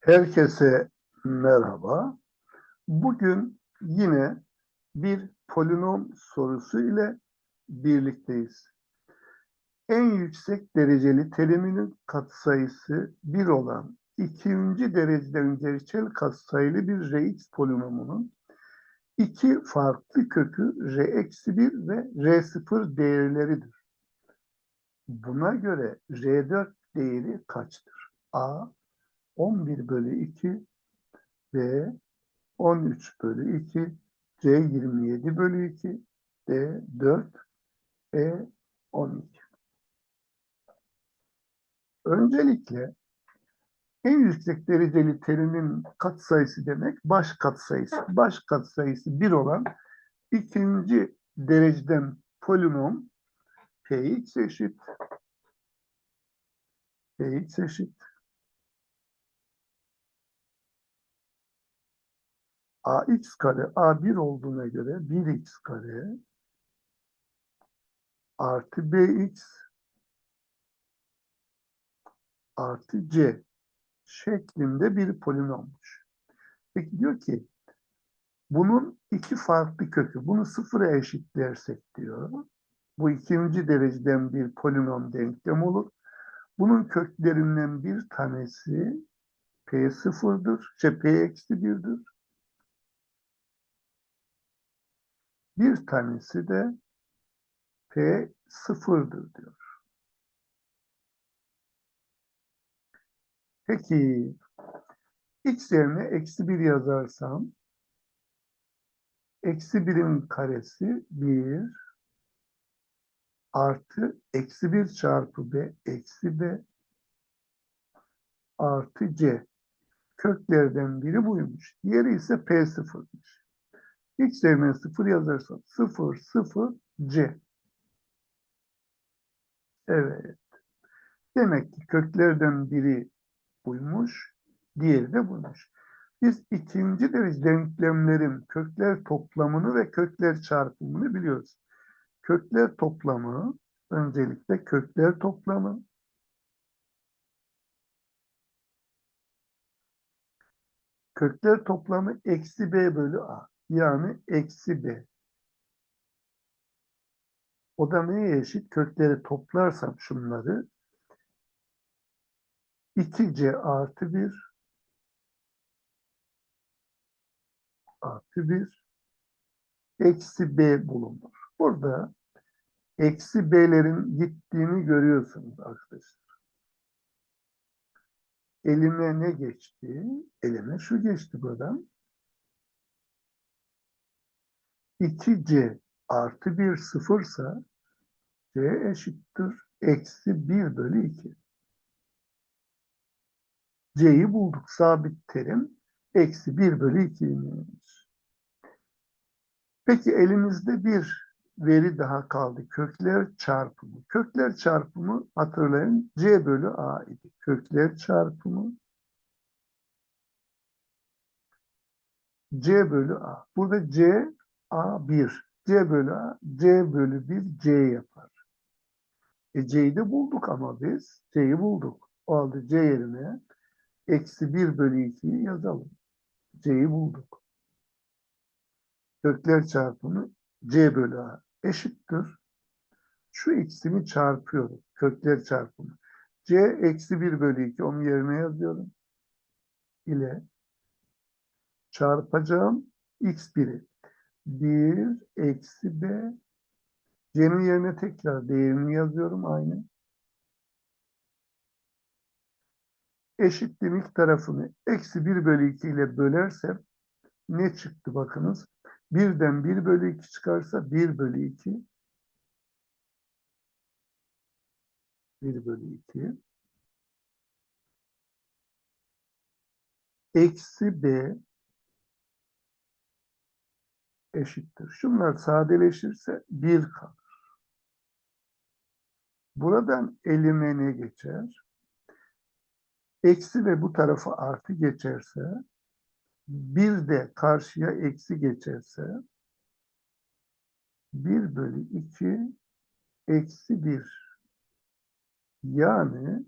Herkese merhaba. Bugün yine bir polinom sorusu ile birlikteyiz. En yüksek dereceli teriminin katsayısı 1 olan ikinci dereceden gerçel katsayılı bir Rx polinomunun iki farklı kökü R-1 ve R0 değerleridir. Buna göre R4 değeri kaçtır? A 11 bölü 2 B 13 bölü 2 C 27 bölü 2 D 4 E 12 Öncelikle en yüksek dereceli terimin katsayısı demek baş katsayısı. Baş katsayısı 1 olan ikinci dereceden polinom Px eşit. Px eşit ax kare a1 olduğuna göre 1x kare artı bx artı c şeklinde bir polinommuş. Peki diyor ki bunun iki farklı kökü. Bunu sıfıra eşitlersek diyor. Bu ikinci dereceden bir polinom denklem olur. Bunun köklerinden bir tanesi p sıfırdır. Şey, p eksi birdir. Bir tanesi de P sıfırdır diyor. Peki x yerine eksi bir yazarsam eksi birin karesi bir artı eksi bir çarpı b eksi b artı c köklerden biri buymuş. Diğeri ise p sıfırmış. X yerine 0 yazarsam 0, 0, C. Evet. Demek ki köklerden biri buymuş, diğeri de buymuş. Biz ikinci derece denklemlerin kökler toplamını ve kökler çarpımını biliyoruz. Kökler toplamı, öncelikle kökler toplamı, kökler toplamı eksi b bölü a. Yani eksi b. O da neye eşit? Kökleri toplarsam şunları 2c artı 1 artı 1 eksi b bulunur. Burada eksi b'lerin gittiğini görüyorsunuz arkadaşlar. Elime ne geçti? Elime şu geçti buradan. 2c artı 1 sıfırsa c eşittir eksi 1 bölü 2. c'yi bulduk. Sabit terim eksi 1 bölü 2'ymiş. Peki elimizde bir veri daha kaldı. Kökler çarpımı. Kökler çarpımı hatırlayın c bölü a idi. Kökler çarpımı c bölü a. Burada c A1. C bölü A, C bölü 1 C yapar. E C'yi de bulduk ama biz. C'yi bulduk. O halde C yerine eksi 1 bölü 2'yi yazalım. C'yi bulduk. Kökler çarpımı C bölü A eşittir. Şu ikisini çarpıyorum. Kökler çarpımı. C eksi 1 bölü 2 onun yerine yazıyorum. ile çarpacağım x1'i. 1 eksi b. C'nin yerine tekrar değerini yazıyorum aynı. Eşitliğin ilk tarafını eksi 1 bölü 2 ile bölersem ne çıktı bakınız. Birden 1 bölü 2 çıkarsa 1 bölü 2. 1 bölü 2. Eksi b eşittir. Şunlar sadeleşirse 1 kalır. Buradan elime ne geçer? Eksi ve bu tarafa artı geçerse, bir de karşıya eksi geçerse, 1 bölü 2 eksi 1. Yani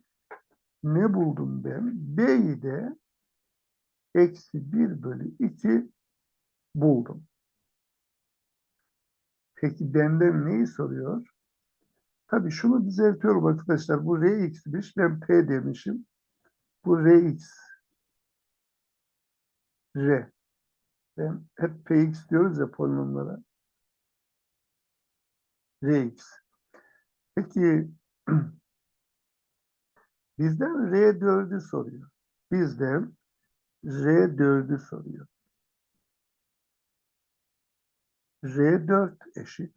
ne buldum ben? B'yi de eksi 1 bölü 2 buldum. Peki benden neyi soruyor? Tabii şunu düzeltiyorum arkadaşlar. Bu Rx'miş. Ben P demişim. Bu Rx. R. Ben hep Px diyoruz ya polinomlara. Rx. Peki bizden R4'ü soruyor. Bizden R4'ü soruyor. R4 eşit.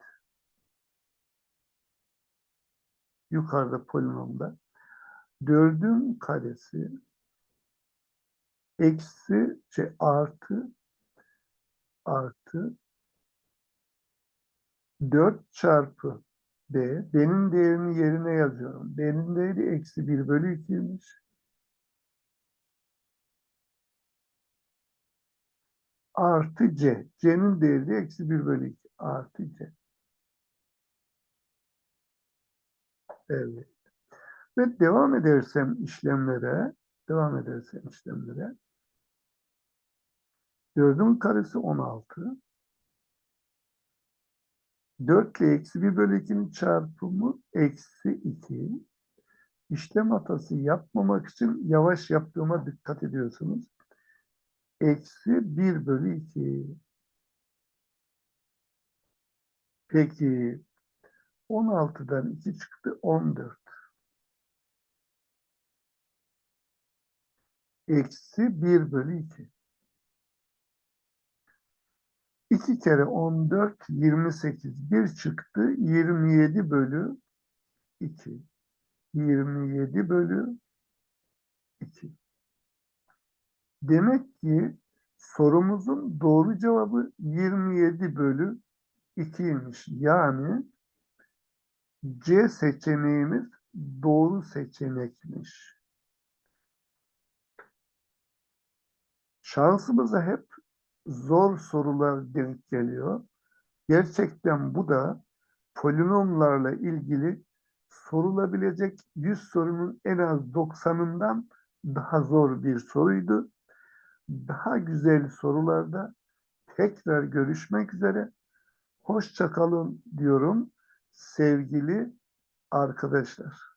Yukarıda polinomda. 4'ün karesi eksi şey artı artı 4 çarpı B. B'nin değerini yerine yazıyorum. B'nin değeri eksi 1 bölü 2'ymiş. Artı C. C'nin değeri de eksi 1 bölü 2. Artı C. Evet. Ve devam edersem işlemlere, devam edersem işlemlere, 4'ün karesi 16. 4 ile eksi 1 bölü 2'nin çarpımı eksi 2. İşlem hatası yapmamak için yavaş yaptığıma dikkat ediyorsunuz. Eksi 1 bölü 2. Peki 16'dan 2 çıktı 14. Eksi 1 bölü 2. 2 kere 14 28. 1 çıktı 27 bölü 2. 27 bölü 2. Demek ki sorumuzun doğru cevabı 27 bölü 2'ymiş. Yani C seçeneğimiz doğru seçenekmiş. Şansımıza hep zor sorular denk geliyor. Gerçekten bu da polinomlarla ilgili sorulabilecek 100 sorunun en az 90'ından daha zor bir soruydu. Daha güzel sorularda tekrar görüşmek üzere. Hoşçakalın diyorum sevgili arkadaşlar.